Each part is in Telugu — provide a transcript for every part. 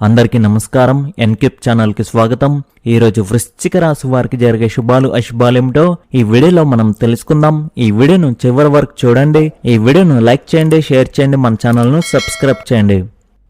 అందరికీ నమస్కారం. ఎన్కిప్ ఛానల్కి స్వాగతం. ఈ రోజు వృశ్చిక రాశి వారికి జరిగే శుభాలు అశుభాలేమిటో ఈ వీడియోలో మనం తెలుసుకుందాం. ఈ వీడియోను చివరి వరకు చూడండి. ఈ వీడియోను లైక్ చేయండి షేర్ చేయండి మన ఛానల్ను సబ్స్క్రైబ్ చేయండి.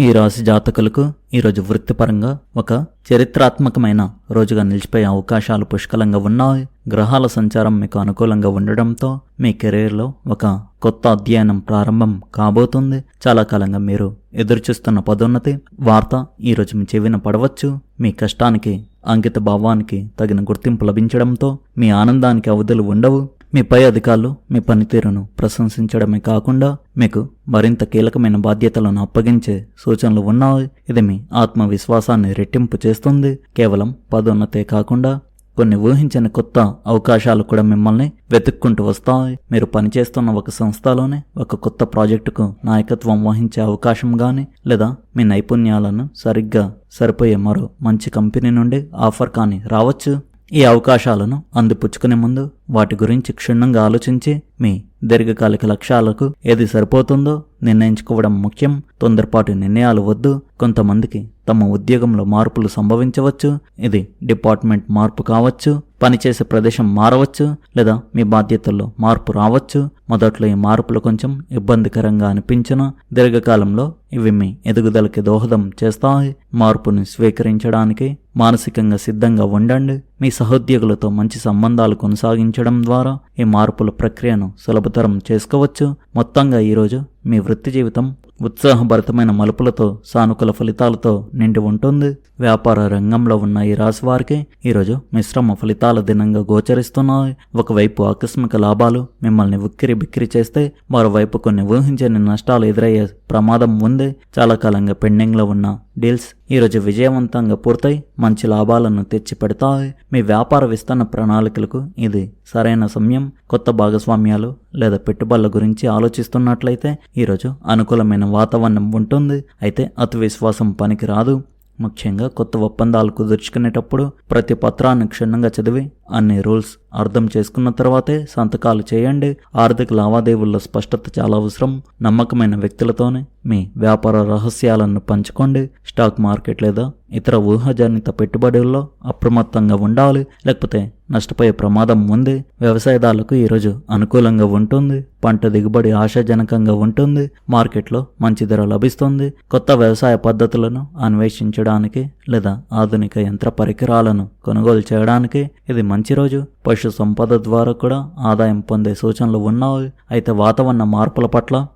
ఈ రాశి జాతకులకు ఈరోజు వృత్తిపరంగా ఒక చరిత్రాత్మకమైన రోజుగా నిలిచిపోయే అవకాశాలు పుష్కలంగా ఉన్నాయి. గ్రహాల సంచారం మీకు అనుకూలంగా ఉండడంతో మీ కెరీర్లో ఒక కొత్త అధ్యయనం ప్రారంభం కాబోతుంది. చాలా కాలంగా మీరు ఎదురుచూస్తున్న పదోన్నతి వార్త ఈరోజు మీ చెవిన పడవచ్చు. మీ కష్టానికి అంకిత భావానికి తగిన గుర్తింపు లభించడంతో మీ ఆనందానికి అవధులు ఉండవు. మీ పై అధికారులు మీ పనితీరును ప్రశంసించడమే కాకుండా మీకు మరింత కీలకమైన బాధ్యతలను అప్పగించే సూచనలు ఉన్నాయి. ఇది మీ ఆత్మవిశ్వాసాన్ని రెట్టింపు చేస్తుంది. కేవలం పదోన్నతే కాకుండా కొన్ని ఊహించని కొత్త అవకాశాలు కూడా మిమ్మల్ని వెతుక్కుంటూ వస్తాయి. మీరు పనిచేస్తున్న ఒక సంస్థలోనే ఒక కొత్త ప్రాజెక్టుకు నాయకత్వం వహించే అవకాశం కానీ లేదా మీ నైపుణ్యాలను సరిగ్గా సరిపోయే మరో మంచి కంపెనీ నుండి ఆఫర్ కానీ రావచ్చు. ఈ అవకాశాలను అందిపుచ్చుకునే ముందు వాటి గురించి క్షుణ్ణంగా ఆలోచించి మీ దీర్ఘకాలిక లక్ష్యాలకు ఏది సరిపోతుందో నిర్ణయించుకోవడం ముఖ్యం. తొందరపాటు నిర్ణయాలు వద్దు. కొంతమందికి తమ ఉద్యోగంలో మార్పులు సంభవించవచ్చు. ఇది డిపార్ట్మెంట్ మార్పు కావచ్చు. పనిచేసే ప్రదేశం మారవచ్చు. లేదా మీ బాధ్యతల్లో మార్పు రావచ్చు. మొదట్లో ఈ మార్పులు కొంచెం ఇబ్బందికరంగా అనిపించిన. దీర్ఘకాలంలో ఇవి మీ ఎదుగుదలకి దోహదం చేస్తాయి. మార్పుని స్వీకరించడానికి మానసికంగా సిద్ధంగా ఉండండి. మీ సహోద్యోగులతో మంచి సంబంధాలు కొనసాగించడం ద్వారా ఈ మార్పుల ప్రక్రియను సులభతరం చేసుకోవచ్చు. మొత్తంగా ఈరోజు మీ వృత్తి జీవితం ఉత్సాహభరితమైన మలుపులతో సానుకూల ఫలితాలతో నిండి ఉంటుంది. వ్యాపార రంగంలో ఉన్న ఈ రాశి వారికి ఈరోజు మిశ్రమ ఫలితాల దినంగా గోచరిస్తున్నాయి. ఒకవైపు ఆకస్మిక లాభాలు మిమ్మల్ని ఉక్కిరి బిక్కిరి చేస్తే మరోవైపు కొన్ని ఊహించని నష్టాలు ఎదురయ్యే ప్రమాదం ఉంది. చాలా కాలంగా పెండింగ్లో ఉన్న డీల్స్ ఈరోజు విజయవంతంగా పూర్తయి మంచి లాభాలను తెచ్చి పెడతాయి మీ వ్యాపార విస్తరణ ప్రణాళికలకు ఇది సరైన సమయం. కొత్త భాగస్వామ్యాలు లేదా పెట్టుబడుల గురించి ఆలోచిస్తున్నట్లయితే ఈరోజు అనుకూలమైన వాతావరణం ఉంటుంది. అయితే అతి విశ్వాసం పనికిరాదు. ముఖ్యంగా కొత్త ఒప్పందాలు కుదుర్చుకునేటప్పుడు ప్రతి పత్రాన్ని క్షుణ్ణంగా చదివి అన్ని రూల్స్ అర్థం చేసుకున్న తర్వాతే సంతకాలు చేయండి. ఆర్థిక లావాదేవీల్లో స్పష్టత చాలా అవసరం. నమ్మకమైన వ్యక్తులతోనే మీ వ్యాపార రహస్యాలను పంచుకోండి. స్టాక్ మార్కెట్ లేదా ఇతర ఊహాజనిత పెట్టుబడుల్లో అప్రమత్తంగా ఉండాలి. లేకపోతే నష్టపోయే ప్రమాదం ఉంది. వ్యవసాయదారులకు ఈరోజు అనుకూలంగా ఉంటుంది. పంట దిగుబడి ఆశాజనకంగా ఉంటుంది. మార్కెట్లో మంచి ధర లభిస్తుంది. కొత్త వ్యవసాయ పద్ధతులను అన్వేషించడానికి లేదా ఆధునిక యంత్ర పరికరాలను కొనుగోలు చేయడానికి ఇది మంచి రోజు. పశు సంపద ద్వారా కూడా ఆదాయం పొందే సూచనలు ఉన్నాయి. అయితే వాతావరణ మార్పుల పట్ల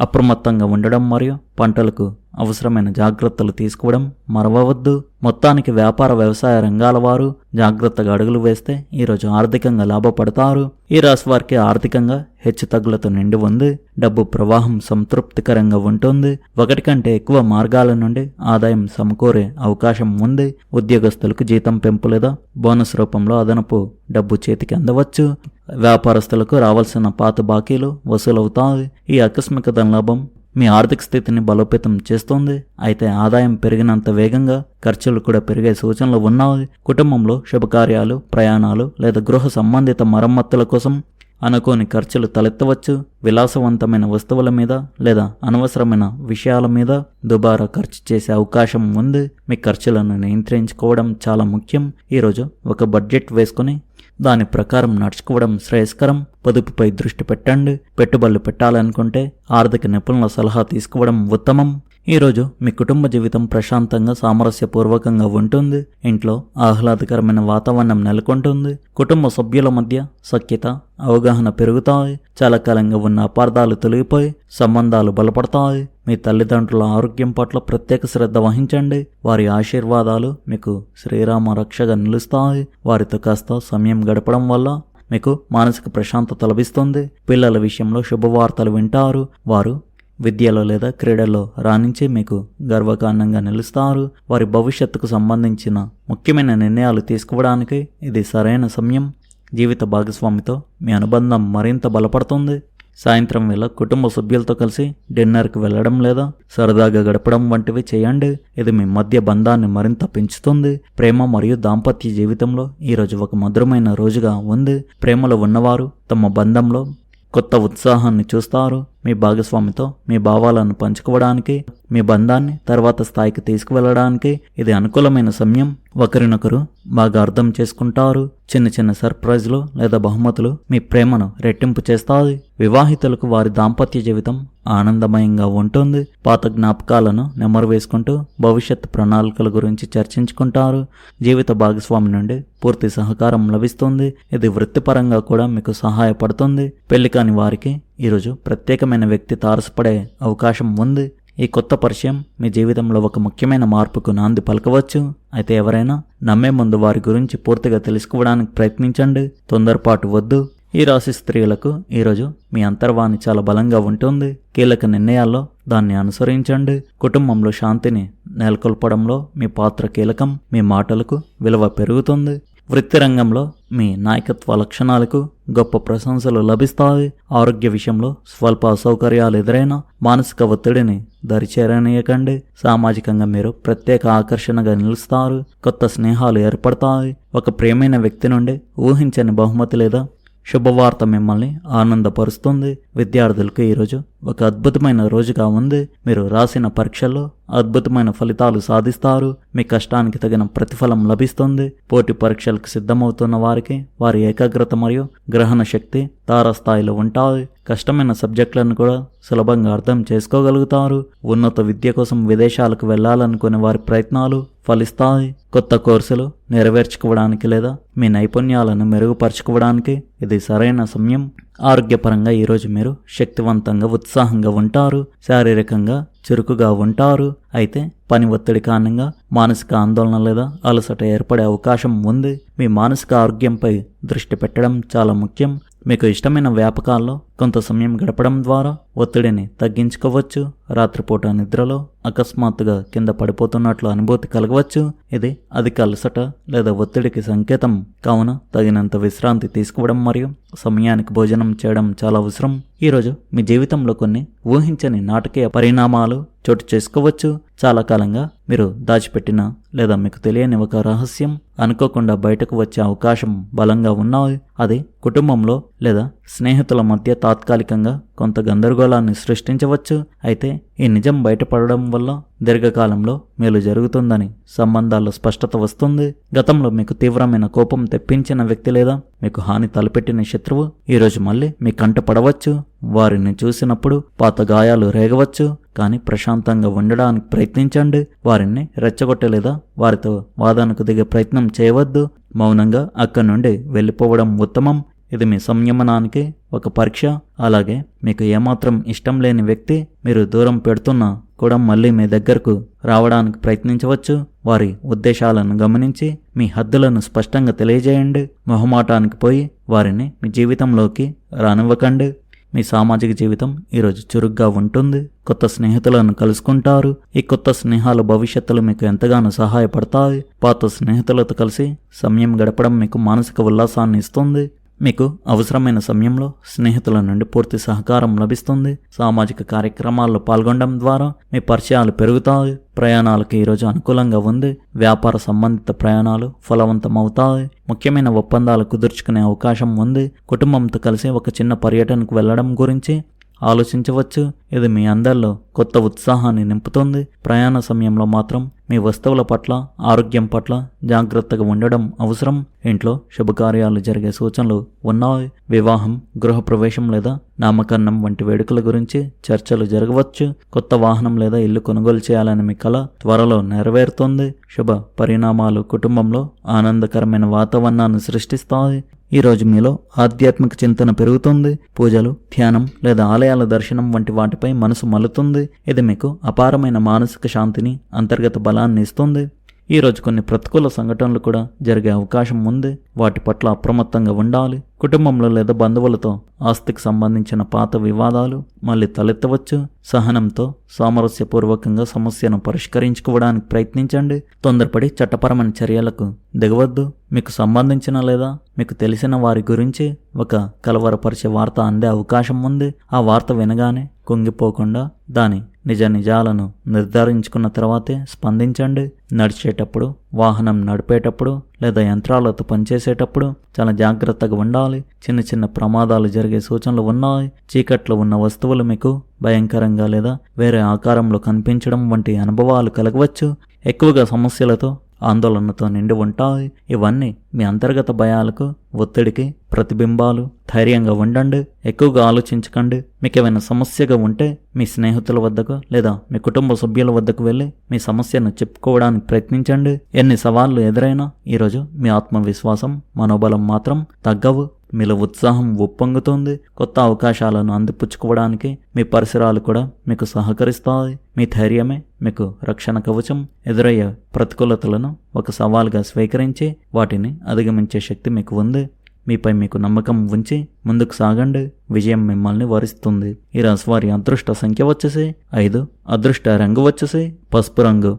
అప్రమత్తంగా ఉండడం మరియు పంటలకు అవసరమైన జాగ్రత్తలు తీసుకోవడం మరవవద్దు. మొత్తానికి వ్యాపార వ్యవసాయ రంగాల వారు జాగ్రత్తగా అడుగులు వేస్తే ఈరోజు ఆర్థికంగా లాభపడతారు. ఈ రాశి వారికి ఆర్థికంగా హెచ్చు తగ్గులతో నిండి ఉంది. డబ్బు ప్రవాహం సంతృప్తికరంగా ఉంటుంది. ఒకటి కంటే ఎక్కువ మార్గాల నుండి ఆదాయం సమకూరే అవకాశం ఉంది. ఉద్యోగస్తులకు జీతం పెంపు లేదా బోనస్ రూపంలో అదనపు డబ్బు చేతికి అందవచ్చు. వ్యాపారస్తులకు రావాల్సిన పాత బాకీలు వసూలవుతాయి. ఈ ఆకస్మిక ధనలాభం మీ ఆర్థిక స్థితిని బలోపేతం చేస్తుంది. అయితే ఆదాయం పెరిగినంత వేగంగా ఖర్చులు కూడా పెరిగే సూచనలు ఉన్నాయి. కుటుంబంలో శుభకార్యాలు ప్రయాణాలు లేదా గృహ సంబంధిత మరమ్మతుల కోసం అనుకోని ఖర్చులు తలెత్తవచ్చు విలాసవంతమైన వస్తువుల మీద లేదా అనవసరమైన విషయాల మీద దుబారా ఖర్చు చేసే అవకాశం ఉంది. మీ ఖర్చులను నియంత్రించుకోవడం చాలా ముఖ్యం. ఈరోజు ఒక బడ్జెట్ వేసుకుని దాని ప్రకారం నడుచుకోవడం శ్రేయస్కరం. పొదుపుపై దృష్టి పెట్టండి. పెట్టుబడులు పెట్టాలనుకుంటే ఆర్థిక నిపుణుల సలహా తీసుకోవడం ఉత్తమం. ఈరోజు మీ కుటుంబ జీవితం ప్రశాంతంగా సామరస్యపూర్వకంగా ఉంటుంది. ఇంట్లో ఆహ్లాదకరమైన వాతావరణం నెలకొంటుంది. కుటుంబ సభ్యుల మధ్య సఖ్యత అవగాహన పెరుగుతాయి. చాలా కాలంగా ఉన్న అపార్థాలు తొలగిపోయి సంబంధాలు బలపడతాయి. మీ తల్లిదండ్రుల ఆరోగ్యం పట్ల ప్రత్యేక శ్రద్ధ వహించండి. వారి ఆశీర్వాదాలు మీకు శ్రీరామ రక్షగా నిలుస్తాయి. వారితో కాస్త సమయం గడపడం వల్ల మీకు మానసిక ప్రశాంతత లభిస్తుంది. పిల్లల విషయంలో శుభవార్తలు వింటారు. వారు విద్యలో లేదా క్రీడల్లో రాణించి మీకు గర్వకారణంగా నిలుస్తారు. వారి భవిష్యత్తుకు సంబంధించిన ముఖ్యమైన నిర్ణయాలు తీసుకోవడానికి ఇది సరైన సమయం. జీవిత భాగస్వామితో మీ అనుబంధం మరింత బలపడుతుంది. సాయంత్రం వేళ కుటుంబ సభ్యులతో కలిసి డిన్నర్కి వెళ్ళడం లేదా సరదాగా గడపడం వంటివి చేయండి. ఇది మీ మధ్య బంధాన్ని మరింత పెంచుతుంది. ప్రేమ మరియు దాంపత్య జీవితంలో ఈరోజు ఒక మధురమైన రోజుగా ఉంది. ప్రేమలో ఉన్నవారు తమ బంధంలో కొత్త ఉత్సాహాన్ని చూస్తారు మీ భాగస్వామితో మీ భావాలను పంచుకోవడానికి మీ బంధాన్ని తర్వాత స్థాయికి తీసుకువెళ్ళడానికి ఇది అనుకూలమైన సమయం. ఒకరినొకరు బాగా అర్థం చేసుకుంటారు. చిన్న చిన్న సర్ప్రైజ్లు లేదా బహుమతులు మీ ప్రేమను రెట్టింపు చేస్తాయి. వివాహితులకు వారి దాంపత్య జీవితం ఆనందమయంగా ఉంటుంది. పాత జ్ఞాపకాలను నెమరు వేసుకుంటూ భవిష్యత్ ప్రణాళికల గురించి చర్చించుకుంటారు. జీవిత భాగస్వామి నుండి పూర్తి సహకారం లభిస్తుంది. ఇది వృత్తిపరంగా కూడా మీకు సహాయపడుతుంది. పెళ్ళి కాని వారికి ఈరోజు ప్రత్యేకమైన వ్యక్తి తారసపడే అవకాశం ఉంది. ఈ కొత్త పరిచయం మీ జీవితంలో ఒక ముఖ్యమైన మార్పుకు నాంది పలకవచ్చు. అయితే ఎవరైనా నమ్మే ముందు వారి గురించి పూర్తిగా తెలుసుకోవడానికి ప్రయత్నించండి. తొందరపాటు వద్దు. ఈ రాశి స్త్రీలకు ఈరోజు మీ అంతర్వాణి చాలా బలంగా ఉంటుంది. కీలక నిర్ణయాల్లో దాన్ని అనుసరించండి. కుటుంబంలో శాంతిని నెలకొల్పడంలో మీ పాత్ర కీలకం. మీ మాటలకు విలువ పెరుగుతుంది. వృత్తి రంగంలో మీ నాయకత్వ లక్షణాలకు గొప్ప ప్రశంసలు లభిస్తాయి. ఆరోగ్య విషయంలో స్వల్ప అసౌకర్యాలు ఎదురైనా మానసిక ఒత్తిడిని దరిచేరనీయకండి. సామాజికంగా మీరు ప్రత్యేక ఆకర్షణగా నిలుస్తారు. కొత్త స్నేహాలు ఏర్పడతాయి. ఒక ప్రేమైన వ్యక్తి నుండి ఊహించని బహుమతి లేదా శుభవార్త మిమ్మల్ని ఆనందపరుస్తుంది. విద్యార్థులకు ఈరోజు ఒక అద్భుతమైన రోజుగా ఉంది. మీరు రాసిన పరీక్షల్లో అద్భుతమైన ఫలితాలు సాధిస్తారు. మీ కష్టానికి తగిన ప్రతిఫలం లభిస్తుంది. పోటీ పరీక్షలకు సిద్ధమవుతున్న వారికి వారి ఏకాగ్రత మరియు గ్రహణ శక్తి తారస్థాయిలో ఉంటాయి. కష్టమైన సబ్జెక్టులను కూడా సులభంగా అర్థం చేసుకోగలుగుతారు. ఉన్నత విద్య కోసం విదేశాలకు వెళ్ళాలనుకునే వారి ప్రయత్నాలు ఫలిస్తాయి. కొత్త కోర్సులు నెరవేర్చుకోవడానికి లేదా మీ నైపుణ్యాలను మెరుగుపరచుకోవడానికి ఇది సరైన సమయం. ఆరోగ్యపరంగా ఈరోజు మీరు శక్తివంతంగా ఉత్సాహంగా ఉంటారు శారీరకంగా చురుకుగా ఉంటారు. అయితే పని ఒత్తిడి కారణంగా మానసిక ఆందోళన లేదా అలసట ఏర్పడే అవకాశం ఉంది. మీ మానసిక ఆరోగ్యంపై దృష్టి పెట్టడం చాలా ముఖ్యం. మీకు ఇష్టమైన వ్యాపకాల్లో కొంత సమయం గడపడం ద్వారా ఒత్తిడిని తగ్గించుకోవచ్చు రాత్రిపూట నిద్రలో అకస్మాత్తుగా కింద పడిపోతున్నట్లు అనుభూతి కలగవచ్చు. ఇది అధిక అలసట లేదా ఒత్తిడికి సంకేతం. కావున తగినంత విశ్రాంతి తీసుకోవడం మరియు సమయానికి భోజనం చేయడం చాలా అవసరం. ఈరోజు మీ జీవితంలో కొన్ని ఊహించని నాటకీయ పరిణామాలు చోటు చేసుకోవచ్చు. చాలా కాలంగా మీరు దాచిపెట్టిన లేదా మీకు తెలియని ఒక రహస్యం అనుకోకుండా బయటకు వచ్చే అవకాశం బలంగా ఉన్నాయి అది కుటుంబంలో లేదా స్నేహితుల మధ్య తాత్కాలికంగా కొంత గందరగోళాన్ని సృష్టించవచ్చు. అయితే ఈ నిజం బయటపడడం వల్ల దీర్ఘకాలంలో మేలు జరుగుతుందని సంబంధాల్లో స్పష్టత వస్తుంది. గతంలో మీకు తీవ్రమైన కోపం తెప్పించిన వ్యక్తి లేదా మీకు హాని తలపెట్టిన శత్రువు ఈరోజు మళ్ళీ మీ కంట పడవచ్చు. వారిని చూసినప్పుడు పాత గాయాలు రేగవచ్చు. కానీ ప్రశాంతంగా ఉండడానికి ప్రయత్నించండి. వారిని రెచ్చగొట్టలేదా వారితో వాదనకు దిగే ప్రయత్నం చేయవద్దు. మౌనంగా అక్కడి నుండి వెళ్ళిపోవడం ఉత్తమం. ఇది మీ సంయమనానికి ఒక పరీక్ష. అలాగే మీకు ఏమాత్రం ఇష్టం లేని వ్యక్తి మీరు దూరం పెడుతున్నా కూడా మళ్ళీ మీ దగ్గరకు రావడానికి ప్రయత్నించవచ్చు. వారి ఉద్దేశాలను గమనించి మీ హద్దులను స్పష్టంగా తెలియజేయండి. మొహమాటానికి పోయి వారిని మీ జీవితంలోకి రానివ్వకండి. మీ సామాజిక జీవితం ఈరోజు చురుగ్గా ఉంటుంది. కొత్త స్నేహితులను కలుసుకుంటారు. ఈ కొత్త స్నేహాలు భవిష్యత్తులో మీకు ఎంతగానో సహాయపడతాయి. పాత స్నేహితులతో కలిసి సమయం గడపడం మీకు మానసిక ఉల్లాసాన్ని ఇస్తుంది. మీకు అవసరమైన సమయంలో స్నేహితుల నుండి పూర్తి సహకారం లభిస్తుంది. సామాజిక కార్యక్రమాల్లో పాల్గొనడం ద్వారా మీ పరిచయాలు పెరుగుతాయి. ప్రయాణాలకు ఈరోజు అనుకూలంగా ఉంది. వ్యాపార సంబంధిత ప్రయాణాలు ఫలవంతమవుతాయి. ముఖ్యమైన ఒప్పందాలు కుదుర్చుకునే అవకాశం ఉంది. కుటుంబంతో కలిసి ఒక చిన్న పర్యటనకు వెళ్ళడం గురించి ఆలోచించవచ్చు. ఇది మీ అందరిలో కొత్త ఉత్సాహాన్ని నింపుతుంది. ప్రయాణ సమయంలో మాత్రం మీ వస్తువుల పట్ల ఆరోగ్యం పట్ల జాగ్రత్తగా ఉండడం అవసరం. ఇంట్లో శుభకార్యాలు జరిగే సూచనలు ఉన్నాయి. వివాహం గృహప్రవేశం లేదా నామకరణం వంటి వేడుకల గురించి చర్చలు జరగవచ్చు. కొత్త వాహనం లేదా ఇల్లు కొనుగోలు చేయాలని మీ కళ త్వరలో నెరవేరుతుంది. శుభ పరిణామాలు కుటుంబంలో ఆనందకరమైన వాతావరణాన్ని సృష్టిస్తాయి. ఈ రోజు మీలో ఆధ్యాత్మిక చింతన పెరుగుతుంది. పూజలు ధ్యానం లేదా ఆలయాల దర్శనం వంటి వాటిపై మనసు మలుతుంది. ఇది మీకు అపారమైన మానసిక శాంతిని అంతర్గత బలాన్ని ఇస్తుంది ఈరోజు కొన్ని ప్రతికూల సంఘటనలు కూడా జరిగే అవకాశం ఉంది. వాటి పట్ల అప్రమత్తంగా ఉండాలి. కుటుంబంలో లేదా బంధువులతో ఆస్తికి సంబంధించిన పాత వివాదాలు మళ్ళీ తలెత్తవచ్చు. సహనంతో సామరస్యపూర్వకంగా సమస్యను పరిష్కరించుకోవడానికి ప్రయత్నించండి. తొందరపడి చట్టపరమైన చర్యలకు దిగవద్దు. మీకు సంబంధించిన లేదా మీకు తెలిసిన వారి గురించి ఒక కలవరపరిచే వార్త అందే అవకాశం ఉంది. ఆ వార్త వినగానే కుంగిపోకుండా దాని నిజ నిజాలను నిర్ధారించుకున్న తర్వాతే స్పందించండి. నడిచేటప్పుడు వాహనం నడిపేటప్పుడు లేదా యంత్రాలతో పనిచేసేటప్పుడు చాలా జాగ్రత్తగా ఉండాలి. చిన్న చిన్న ప్రమాదాలు జరిగే సూచనలు ఉన్నాయి. చీకట్లో ఉన్న వస్తువులు మీకు భయంకరంగా లేదా వేరే ఆకారంలో కనిపించడం వంటి అనుభవాలు కలగవచ్చు. ఎక్కువగా సమస్యలతో ఆందోళనతో నిండి ఉంటాయి. ఇవన్నీ మీ అంతర్గత భయాలకు ఒత్తిడికి ప్రతిబింబాలు. ధైర్యంగా ఉండండి. ఎక్కువగా ఆలోచించకండి. మీకు ఏమైనా సమస్యగా ఉంటే మీ స్నేహితుల వద్దకు లేదా మీ కుటుంబ సభ్యుల వద్దకు వెళ్ళి మీ సమస్యను చెప్పుకోవడానికి ప్రయత్నించండి. ఎన్ని సవాళ్ళు ఎదురైనా ఈరోజు మీ ఆత్మవిశ్వాసం మనోబలం మాత్రం తగ్గవు. మీలో ఉత్సాహం ఉప్పొంగుతుంది. కొత్త అవకాశాలను అందిపుచ్చుకోవడానికి మీ పరిసరాలు కూడా మీకు సహకరిస్తాయి. మీ ధైర్యమే మీకు రక్షణ కవచం. ఎదురయ్యే ప్రతికూలతలను ఒక సవాల్గా స్వీకరించి వాటిని అధిగమించే శక్తి మీకు ఉంది. మీపై మీకు నమ్మకం ఉంచి ముందుకు సాగండి. విజయం మిమ్మల్ని వరిస్తుంది. ఈ రాశి వారి అదృష్ట సంఖ్య వచ్చేసి ఐదు అదృష్ట రంగు వచ్చేసి పసుపు రంగు.